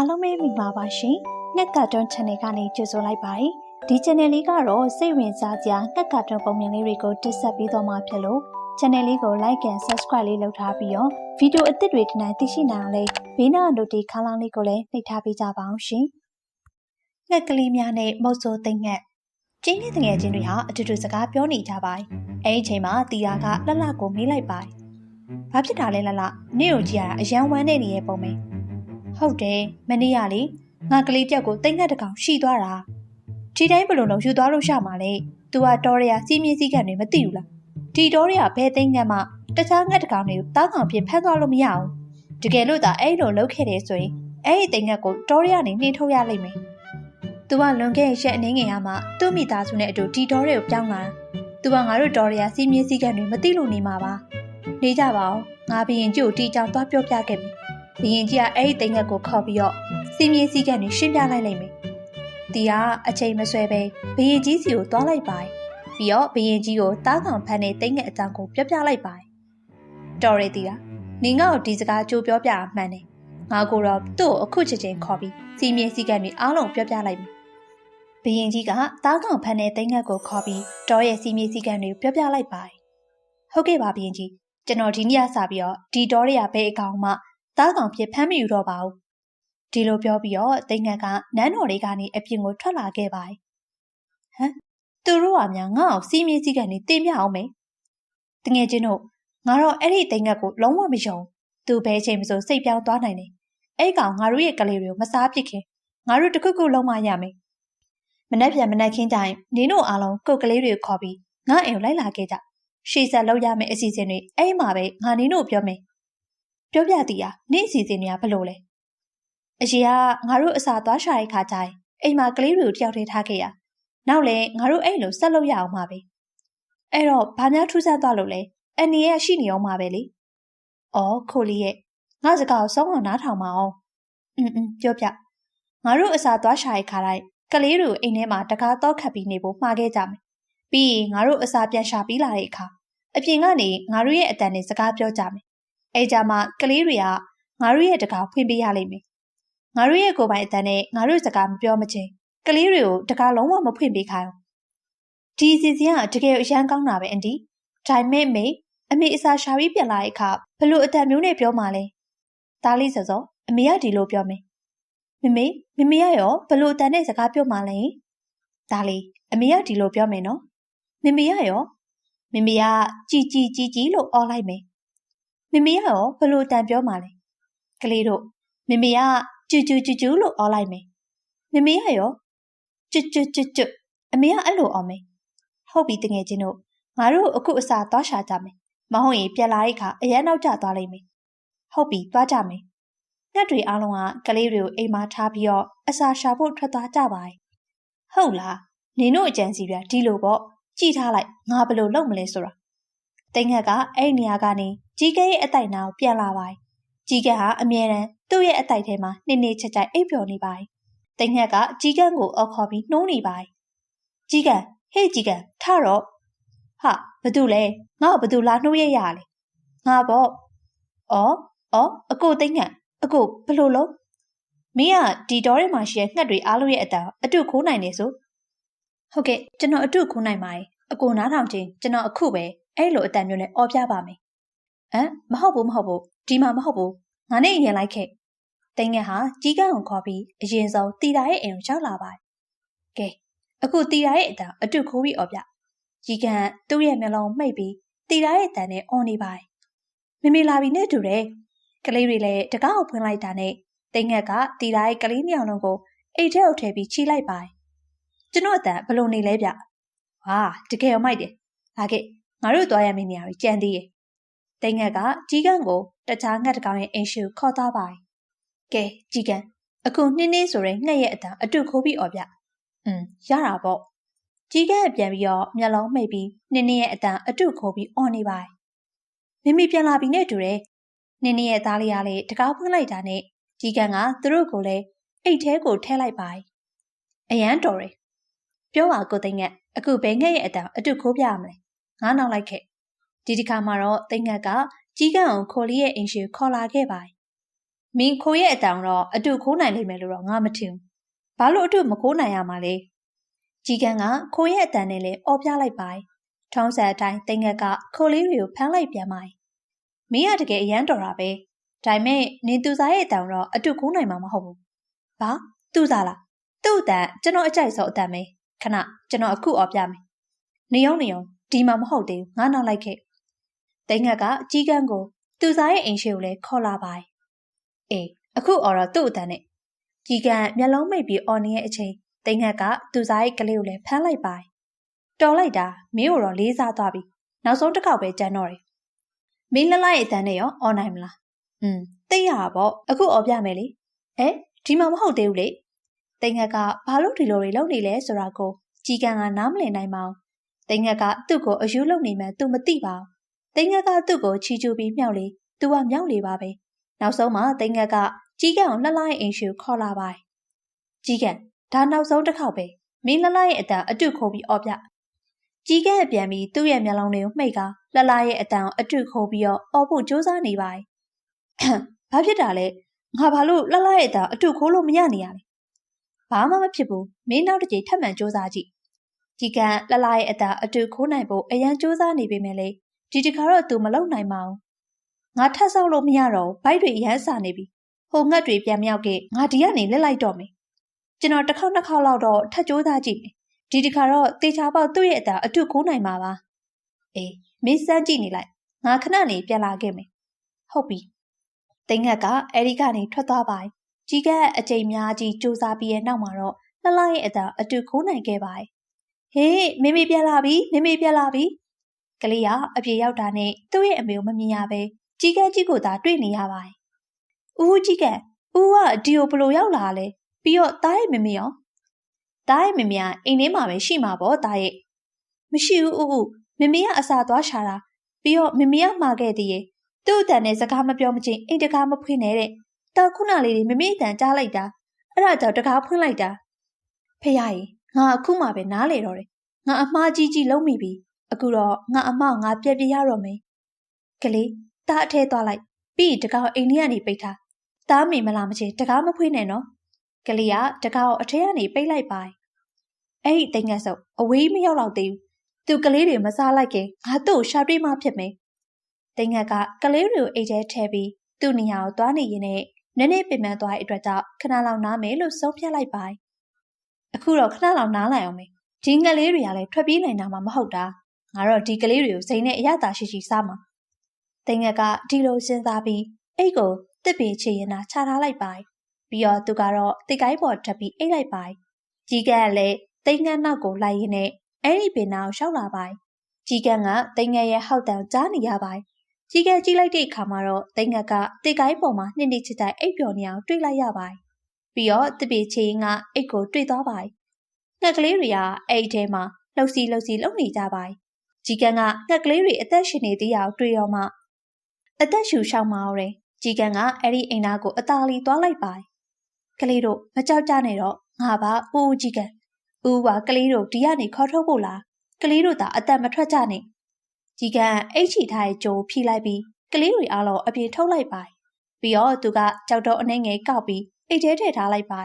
အားလုံးပဲမိပါပါရှင်။ငှက်ကတွန်း channel ကနေကြိုဆိုလိုက်ပါတယ်။ဒီ channel လေးကတော့စိတ်ဝင်စားစရာငှက်ကတွန်းပုံမြင်လေးတွေကိုတင်ဆက်ပေးသွားမှာဖြစ်လို့ channel လေးကို like and subscribe လေးလုပ်ထားပြီးတော့ဗီဒီယိုအသစ်တွေဒီနေ့သိရှိနိုင်အောင်လေးဘေးနား notification ခန်းလေးကိုလည်းနှိပ်ထားပေးကြပါအောင်ရှင်။ငှက်ကလေးများနဲ့မုတ်ဆိုးသိမ့်ငှက်ကျင်းတဲ့ငယ်ချင်းတွေဟာအတူတူစကားပြောနေကြပါတယ်။အဲဒီအချိန်မှာတီယာကလှလှကိုမေးလိုက်ပါတယ်။ဘာဖြစ်တာလဲလှလှ။နေ့ကိုကြည့်ရတာအယံဝမ်းနေနေရဲ့ပုံပဲ။ ဟုတ်တယ်မနေ့ကလေငါကလေးပြက်ကိုတိတ်ငတ်တကောင်ရှိသွားတာဒီတိုင်းဘလို့လုံးယူသွားလို့ရမှာလေသူကတော်ရရစီးမြင့်စည်းကံတွေမသိဘူးလားဒီတော်ရရဘယ်တိတ်ငတ်မှတခြားငတ်တကောင်တွေကိုတောင်းကောင်ပြင်ဖမ်းသွားလို့မရဘူးတကယ်လို့သာအဲ့လိုလုပ်ခဲ့တယ်ဆိုရင်အဲ့ဒီတိတ်ငတ်ကိုတော်ရရနေနှင်းထုတ်ရလိမ့်မယ်သူကလွန်ခဲ့တဲ့ရက်အနည်းငယ်ကမှသူ့မိသားစုနဲ့အတူဒီတော်တွေကိုပြောင်းလာသူကငါတို့တော်ရရစီးမြင့်စည်းကံတွေမသိလို့နေမှာပါနေကြပါဦးငါဘရင်ကြီးကိုတီချောင်သွားပြောပြခဲ့ပြီ ဘရင်ကြီးကအဲ့ဒီတိတ်ငတ်ကိုခေါ်ပြီးတော့စီမင်းစည်းကမ်းတွေရှင်းပြလိုက်လိုက်မယ်။တီကအချိန်မဆွဲပဲဘရင်ကြီးစီကိုသွားလိုက်ပါတယ်။ပြီးတော့ဘရင်ကြီးကိုတားကောင်ဖန်တဲ့တိတ်ငက်အကြောင်းကိုပြောပြလိုက်ပါတယ်။တော်ရီတီကနင်ငါ့ကိုဒီစကားကြိုးပြောပြအမှန်တယ်။ငါကိုတော့သူ့ကိုအခုချက်ချင်းခေါ်ပြီးစီမင်းစည်းကမ်းတွေအားလုံးပြောပြလိုက်မယ်။ဘရင်ကြီးကတားကောင်ဖန်တဲ့တိတ်ငက်ကိုခေါ်ပြီးတော်ရဲ့စီမင်းစည်းကမ်းတွေပြောပြလိုက်ပါတယ်။ဟုတ်ကဲ့ပါဘရင်ကြီးကျွန်တော်ဒီနေ့စပြီးတော့ဒီတော်ရရဘဲအကောင်မှ တားကောင်ဖြစ်ဖမ်းမိယူတော့ပါဘူးဒီလိုပြောပြီးတော့တိတ်ငက်ကနန်းတော်လေးကနေအပြင်ကိုထွက်လာခဲ့ပါတယ်။ဟမ်သူတို့ကများငါ့အောင်စီးမြင့်စည်းကနေတင်ပြအောင်မယ်။တငယ်ချင်းတို့ငါတော့အဲ့ဒီတိတ်ငက်ကိုလုံးဝမယုံ။သူဘဲချိန်မစိုးစိတ်ပြောင်းသွားနိုင်တယ်။အဲ့ကောင်ငါတို့ရဲ့ကလေးတွေကိုမစားပစ်ခင်ငါတို့တခုခုလုံးမရမယ်။မနှက်ပြန်မနှက်ခင်းကြရင်နင်းတို့အားလုံးကုတ်ကလေးတွေခေါ်ပြီးငါအိမ်ကိုလိုက်လာခဲ့ကြ။ရှေ့ဆက်လောက်ရမယ့်အစီအစဉ်တွေအဲ့မှာပဲငါနင်းတို့ပြောမယ်။ ပြောပြသည်ဟာနင့်အစီအစဉ်တွေကဘယ်လိုလဲ။အရင်ကငါတို့အစာသွားရှာတဲ့ခါကျရင်အိမ်မှာကလေးတွေကိုတယောက်တည်းထားခဲ့ရနောက်လဲငါတို့အဲ့လိုဆက်လုပ်ရအောင်ပါပဲအဲ့တော့ဘာများထူးဆန်းသွားလို့လဲအန်နီရဲ့ရှိနေအောင်ပါပဲလေအော်ခိုလီရဲ့ငါစကားကိုစောင်းအောင်နားထောင်ပါအောင်อืมอืมပြောပြငါတို့အစာသွားရှာတဲ့ခါတိုင်းကလေးတွေကိုအိမ်ထဲမှာတကားတော့ခတ်ပြီးနေဖို့မှားခဲ့ကြမယ်ပြီးရင်ငါတို့အစာပြန်ရှာပြီးလာတဲ့အခါအပြင်ကနေငါတို့ရဲ့အတန်နဲ့စကားပြောကြမယ် အဲကြမှာကလေးတွေကငါတို့ရဲ့တကားဖွင့်ပေးရလိမ့်မယ်ငါတို့ရဲ့ကိုယ်ပိုင်အတန်းနဲ့ငါတို့စကားမပြောမချင်းကလေးတွေကိုတကားလုံးဝမဖွင့်ပေးခိုင်းဒီစီစဉ်ကတကယ်အရန်ကောင်းတာပဲအန်တီဒါမဲ့မေအမေအစာရှာပြီးပြန်လာတဲ့အခါဘလို့အတန်မျိုးနဲ့ပြောမှလဲဒါလေးစောစောအမေကဒီလိုပြောမယ်မမေမမေရရောဘလို့အတန်နဲ့စကားပြောမှလဲဒါလေးအမေကဒီလိုပြောမယ်နော်မမေရရောမမေကကြည်ကြည်ကြည်ကြည်လို့អော်လိုက်မယ် မမေရရောဘလို့အတန်ပြောမှလဲကလေးတို့မမေကကျူကျူကျူကျူလို့အော်လိုက်မယ်မမေကရောကျွတ်ကျွတ်ကျွတ်ကျွတ်အမေကအဲ့လိုအော်မယ်ဟုတ်ပြီတငယ်ချင်းတို့ငါတို့အခုအစာသွားရှာကြမယ်မဟုတ်ရင်ပြန်လာတဲ့အခါအရန်နောက်ကျသွားလိမ့်မယ်ဟုတ်ပြီသွားကြမယ်ငှက်တွေအားလုံးကကလေးတွေကိုအိမ်မှာထားပြီးတော့အစာရှာဖို့ထွက်သွားကြပါ යි ဟုတ်လားနင်တို့အကြံစီပြဒီလိုပေါ့ကြည်ထားလိုက်ငါဘယ်လိုလုပ်မလဲဆိုတာ တိန်ငှက်ကအဲ့နေရာကနေကြီးကဲရဲ့အတိုင်နာကိုပြန်လာပါ යි ကြီးကဲဟာအမြဲတမ်းသူ့ရဲ့အတိုက်ထဲမှာနှင်းနေချက်ချိုက်အိပ်ပျော်နေပါတယ်။တိမ်ငှက်ကကြီးကန်းကိုအော်ခေါ်ပြီးနှိုးနေပါတယ်။ကြီးကန်းဟေ့ကြီးကန်းထတော့ဟာဘသူလဲငါ့ကိုဘသူလာနှိုးရရလဲငါပေါ့အော်အော်အကိုတိမ်ငှက်အကိုဘလို့လုံးမင်းကဒီတော်ထဲမှာရှိတဲ့ငှက်တွေအားလုံးရဲ့အတန်အတုခိုးနိုင်နေဆိုဟုတ်ကဲ့ကျွန်တော်အတုခိုးနိုင်ပါတယ်အကိုနားထောင်ချင်းကျွန်တော်အခုပဲအဲ့လိုအတန်မျိုးနဲ့អော်ပြပါမယ်ဟမ်မဟုတ်ဘူးမဟုတ်ဘူးဒီမှာမဟုတ်ဘူးငါနဲ့ရင်လိုက်ခဲ့တိန်ငယ်ဟာကြီးကန်းကိုခေါ်ပြီးအရင်ဆုံးတီတာရဲ့အိမ်ကိုရောက်လာပါတယ်။ကဲအခုတီတာရဲ့အတန်အတုခိုးပြီးអော်ပြ။ကြီးကန်းသူ့ရဲ့မျက်လုံးမှိတ်ပြီးတီတာရဲ့အတန်နဲ့អော်နေပါတယ်။မမေလာပြီနဲ့တူတယ်။ကလေးတွေလည်းတကားကိုဖွင့်လိုက်တာနဲ့တိန်ငယ်ကတီတာရဲ့ကလေးနှစ်ယောက်လုံးကိုအိတ်ထဲအုပ်ထည့်ပြီးချီလိုက်ပါတယ်။ကျွန်တော်အတန်ဘလို့နေလဲဗျ။ဟာတကယ်ရောမိုက်တယ်။လာခဲ့ ငါတို့သွားရမယ့်နေရာကိုကြံသေးရဲ့။တိန်ငယ်ကကြီးကန်းကိုတခြားငှက်တကောင်ရဲ့အိမ်ရှိကိုခေါ်သွားပါတယ်ကဲကြည်ကန်အခုနှင်းနှင်းဆိုတဲ့ငှက်ရဲ့အတန်အတုခိုးပြီးអော်ပြอืมရတာပေါ့ကြီးကဲပြန်ပြီးတော့မျက်လုံးမှိတ်ပြီးနှင်းနှင်းရဲ့အတန်အတုခိုးပြီးអော်နေပါမိမိပြန်လာပြီနဲ့တူတယ်နှင်းနှင်းရဲ့သားလေးကလည်းတကားဖွင့်လိုက်တာနဲ့ကြီးကန်ကသူတို့ကိုလည်းအိတ်ထဲကိုထဲလိုက်ပါအရန်တော်တယ်ပြောပါကိုသိငက်အခုဘယ်ငှက်ရဲ့အတန်အတုခိုးပြရမလဲ ငါနောက်လိုက်ခဲ့ဒီဒီခါမှာတော့သိငက်ကကြီးကန်အောင်ခိုလီရဲ့အိမ်ရှိခေါ်လာခဲ့ပါမင်းခိုးရဲ့အတန်တော့အတူခိုးနိုင်လိမ့်မယ်လို့တော့ငါမထင်ဘူး။ဘာလို့အတူမခိုးနိုင်ရမှာလဲ။ကြီးကန်းကခိုးရဲ့အတန်နဲ့လည်းအော်ပြလိုက်ပါ။ထုံးစံအတိုင်းတိမ်ငက်ကခိုးလေးတွေကိုဖမ်းလိုက်ပြန်ပါ။မင်းကတကယ်အရန်တော်တာပဲ။ဒါပေမဲ့နင်သူစားရဲ့အတန်တော့အတူခိုးနိုင်မှာမဟုတ်ဘူး။ဘာသူစားလား။သူ့အတန်ကျွန်တော်အကြိုက်ဆုံးအတန်ပဲ။ခဏကျွန်တော်အခုအော်ပြမယ်။နေုံနေုံ ဒီမှာမဟုတ်သေးဘူးငါနောက်လိုက်ခဲ့။တိမ်ငက်ကကြီးကန်းကိုသူစားရဲ့အိမ်ရှိကိုလည်းခေါ်လာပါ။အေးအခုအော်တော့သူ့အတန်နဲ့ကြီးကန်းမျက်လုံးမိတ်ပြီးအော်နေတဲ့အချိန်တိမ်ငက်ကသူစားရဲ့ကလေးကိုလည်းဖမ်းလိုက်ပါ။တော်လိုက်တာမင်းကိုတော့လေးစားသွားပြီ။နောက်ဆုံးတစ်ခေါက်ပဲကြမ်းတော့တယ်။မင်းလလိုက်အတန်နဲ့ရောအော်နိုင်မလား။อืมသိရပါပေါ့အခုအော်ပြမယ်လေ။အဲဒီမှာမဟုတ်သေးဘူးလေ။တိမ်ငက်ကဘာလို့ဒီလိုတွေလုပ်နေလဲဆိုတာကိုကြီးကန်းကနားမလည်နိုင်ပါဘူး။ တိမ်ငက်ကသူ့ကိုအယူလုပ်နေမှသူမသိပါဘူး။တိမ်ငက်ကသူ့ကိုချီကျူပြီးမြောက်လေသူကမြောက်လေပါပဲ။နောက်ဆုံးမှတိမ်ငက်ကကြီးကန်းကိုလှလှရဲ့အိမ်ရှိကိုခေါ်လာပါ။ကြီးကန်းဒါနောက်ဆုံးတစ်ခေါက်ပဲမင်းလှလှရဲ့အတန်အတုခိုးပြီးအော်ပြ။ကြီးကန်းပြန်ပြီးသူ့ရဲ့မျက်လုံးတွေကိုမှိတ်ကလှလှရဲ့အတန်ကိုအတုခိုးပြီးတော့အော်ဖို့ကြိုးစားနေပါ။ဘာဖြစ်တာလဲငါဘာလို့လှလှရဲ့အတန်အတုခိုးလို့မရနေရလဲ။ဘာမှမဖြစ်ဘူးမင်းနောက်တစ်ကြိမ်ထပ်မံကြိုးစားကြည့်။ ကြီးကန်းလှလှရဲ့အတန်အတုခိုးနိုင်ဖို့အရန်ကြိုးစားနေပေမဲ့လေဒီတခါတော့သူမလုံနိုင်ပါဘူး။ငါထပ်ဆောက်လို့မရတော့ဘိုက်တွေရမ်းစာနေပြီ။ဟိုငတ်တွေပြန်မြောက်ခဲ့ငါဒီကနေလက်လိုက်တော့မယ်။ကျွန်တော်တစ်ခေါက်နှစ်ခေါက်လောက်တော့ထပ်ကြိုးစားကြည့်မယ်။ဒီတခါတော့တေချာပေါက်သူ့ရဲ့အတန်အတုခိုးနိုင်မှာပါ။အေးမင်းစမ်းကြည့်နေလိုက်။ငါခဏနေပြန်လာခဲ့မယ်။ဟုတ်ပြီ။တိန်ငက်ကအဲဒီကနေထွက်သွားပါ။ကြီးကအကြိမ်များကြီးစူးစမ်းပြီးရဲ့နောက်မှာတော့လှလှရဲ့အတန်အတုခိုးနိုင်ခဲ့ပါ။ ဟေးမေမေပြန်လာပြီမေမေပြန်လာပြီ။ကလေးကအပြေရောက်တာနဲ့သူ့ရဲ့အမေကိုမမြင်ရပဲကြီးကန်းကြီးကိုသာတွေ့နေရပါတယ်။ဦးကြီးကန်းဦးကဒီကိုဘလို့ရောက်လာလဲပြီးတော့တားရဲ့မမေရောတားရဲ့မမေကအိမ်ထဲမှာပဲရှိမှာပေါ့တားရဲ့မရှိဘူးဦးဦးမမေကအစာသွားရှာတာပြီးတော့မမေကမှာခဲ့သေးရဲ့သူ့အတန်နဲ့စကားမပြောမချင်းအိမ်တကားမဖွင့်နဲ့တဲ့တာခုနလေးတွေမမေအတန်ကြားလိုက်တာအဲ့ဒါကြောင့်တကားဖွင့်လိုက်တာဖေရရင် ငါအခုမှပဲနားလေတော့တယ်ငါအမှားကြီးကြီးလုံးမိပြီအခုတော့ငါအမောက်ငါပြက်ပြရတော့မယ်ကလေးတားအထဲသွားလိုက်ပြီးတကောက်အိမ်ထဲကနေပိတ်ထားတားမိမလားမချေတကားမဖွေးနဲ့နော်ကလေးကတကောက်အထဲကနေပိတ်လိုက်ပါအဲ့ဒီတိမ်ငတ်ဆုပ်အဝေးမရောက်တော့သေးဘူးသူကလေးတွေမစားလိုက်ခင်ငါသူ့ကိုရှာတွေ့မှဖြစ်မယ်တိမ်ငတ်ကကလေးတွေကိုအိတ်ထဲထည့်ပြီးသူ့နေရာကိုသွားနေရင်နဲ့နည်းနည်းပင်ပန်းသွားတဲ့အတွက်ကြောင့်ခဏလောက်နားမယ်လို့ဆုံးဖြတ်လိုက်ပါ အခုတော့ခဏလောက်နားလိုက်အောင်မေဒီငက်လေးတွေကလည်းထွက်ပြေးနိုင်တာမှမဟုတ်တာငါတော့ဒီကလေးတွေကိုစိန်နဲ့အရသာရှိရှိစားမှာတိမ်ငက်ကဒီလိုစဉ်းစားပြီးအိတ်ကိုတစ်ပင်ချရင်သာခြာထားလိုက်ပါပြီးတော့သူကတော့တိတ်ကိုင်းပေါ်ထပ်ပြီးအိတ်လိုက်ပါကြီးကန်းကလည်းတိမ်ငက်နောက်ကိုလိုက်ရင်းနဲ့အဲ့ဒီပင်နာကိုရှောက်လာပါကြီးကန်းကတိမ်ငက်ရဲ့ဟောက်တန်ကြားနေရပါကြီးကန်းကြီးလိုက်တဲ့အခါမှာတော့တိမ်ငက်ကတိတ်ကိုင်းပေါ်မှာနှစ်နှစ်ချစ်တိုင်အိတ်ပျော်နေအောင်တွေ့လိုက်ရပါ ပြီးတော့တစ်ပင်ချရင်ကအိတ်ကိုတွေ့သွားပါငှက်ကလေးတွေကအဲ့ဒီထဲမှာလှုပ်စီလှုပ်စီလှုပ်နေကြပါကြီးကန်းကငှက်ကလေးတွေအသက်ရှင်နေသေးအောင်တွေ့ရောမှအသက်ရှူရှောက်မအောင်တယ်ကြီးကန်းကအဲ့ဒီအိမ်သားကိုအသာလီသွားလိုက်ပါကလေးတို့မကြောက်ကြနဲ့တော့ငါပါဦးကြီးကန်းဦးကကလေးတို့ဒီကနေခေါ်ထုတ်ဖို့လားကလေးတို့သာအသက်မထွက်ကြနဲ့ကြီးကန်းအိတ်ချီထားတဲ့ကြိုးဖြီးလိုက်ပြီးကလေးတွေအားလုံးအပြေထုတ်လိုက်ပါပြီးတော့သူကကြောက်တော့အနှဲငယ်ကောက်ပြီး အိတ်ထဲထည့်ထားလိုက်ပါ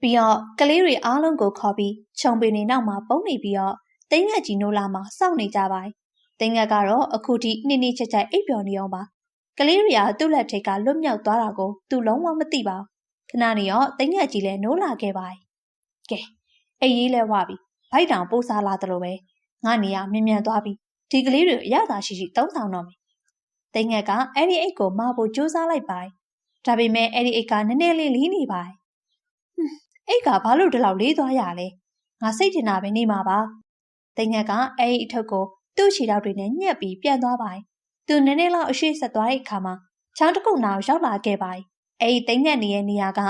ပြီးတော့ကလေးတွေအားလုံးကိုခေါ်ပြီးခြုံပင်တွေနောက်မှာပုံနေပြီးတော့တိငက်ကြီးနိုးလာမှာစောင့်နေကြပါတိငက်ကတော့အခုထိနှိမ့်နှိမ့်ချက်ချက်အိပ်ပျော်နေအောင်ပါကလေးတွေကသူ့လက်ထိပ်ကလွတ်မြောက်သွားတာကိုသူလုံးဝမသိပါခဏနေရောတိငက်ကြီးလည်းနိုးလာခဲ့ပါကဲအိပ်ရေးလဲဝပြီဘိုက်တောင်ပိုးစားလာတယ်လို့ပဲငါနေရမြင်မြန်သွားပြီဒီကလေးတွေအရသာရှိရှိတုံးဆောင်တော့မယ်တိငက်ကအဲ့ဒီအိတ်ကိုမဖို့ကြိုးစားလိုက်ပါ ဒါပေမဲ့အဲ့ဒီအိတ်ကနည်းနည်းလေးလီးနေပါအိတ်ကဘာလို့ဒီလောက်လေးသွားရလဲငါစိတ်ထင်တာပဲနေမှာပါတိငက်ကအဲ့ဒီအထုပ်ကိုသူ့ခြေထောက်တွေနဲ့ညှက်ပြီးပြန်သွားပါသူနည်းနည်းလောက်အရှိဆက်သွားတဲ့အခါမှာချောင်းတစ်ခုနာကိုရောက်လာခဲ့ပါအဲ့ဒီတိငက်နေတဲ့နေရာက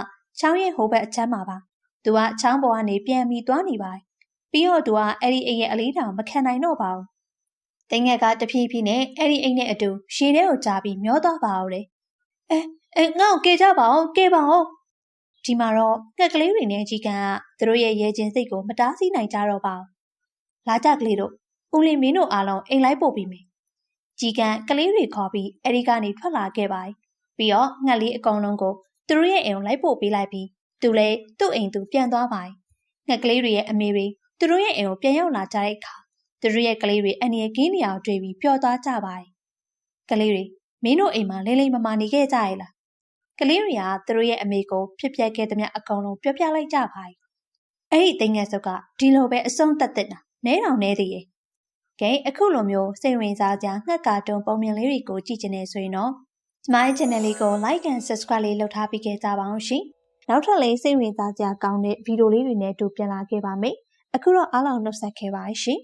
ချောင်းရဲ့ဟိုဘက်အချမ်းမှာပါသူကချောင်းပေါ်ကနေပြန်ပြီးသွားနေပါပြီးတော့သူကအဲ့ဒီအိမ်ရဲ့အလေးတောင်မခံနိုင်တော့ပါဘူးတိငက်ကတဖြည်းဖြည်းနဲ့အဲ့ဒီအိမ်နဲ့အတူရှည်ထဲကိုကြားပြီးမျောသွားပါဦးလေအဲ အဲငါ့ကိုကယ်ကြပါဦးကယ်ပါဦးဒီမှာတော့ငှက်ကလေးတွေနဲ့ကြီးကန်းကသူတို့ရဲ့ရဲချင်းစိတ်ကိုမတားဆီးနိုင်ကြတော့ပါဘူး။လာကြကလေးတို့ဦးလင်းမင်းတို့အားလုံးအိမ်လိုက်ပို့ပြီးမယ်။ကြီးကန်းကလေးတွေခေါ်ပြီးအဲဒီကနေထွက်လာခဲ့ပါပြီးတော့ငှက်လေးအကောင်လုံးကိုသူတို့ရဲ့အိမ်ကိုလိုက်ပို့ပေးလိုက်ပြီးသူလည်းသူ့အိမ်သူပြန်သွားပါတယ်ငှက်ကလေးတွေရဲ့အမေတွေသူတို့ရဲ့အိမ်ကိုပြန်ရောက်လာကြတဲ့အခါသူတို့ရဲ့ကလေးတွေအန်ရကင်းနေအောင်တွေ့ပြီးပျော်သွားကြပါတယ်ကလေးတွေမင်းတို့အိမ်မှာလိမ့်လိမ့်မမာနေခဲ့ကြရဲ့လား ကလေးတွေကသူတို့ရဲ့အမေကိုဖြစ်ပျက်ခဲ့သမျှအကောင်လုံးပြောပြလိုက်ကြပါတယ်အဲ့ဒီတိမ်ငယ်စုပ်ကဒီလိုပဲအဆုံးသက်သက်တာနဲတောင်နဲသေးရဲ့ကဲအခုလိုမျိုးစိတ်ဝင်စားကြငှက်ကာတွန်းပုံမြင်လေးတွေကိုကြည့်ချင်နေဆိုရင်တော့ကျမရဲ့ channel လေးကို like and subscribe လေးလုပ်ထားပြီးခဲ့ကြပါအောင်ရှင်နောက်ထပ်လေးစိတ်ဝင်စားကြကောင်းတဲ့ဗီဒီယိုလေးတွေနဲ့အတူပြန်လာခဲ့ပါမယ်အခုတော့အားလုံးနှုတ်ဆက်ခဲ့ပါရှင်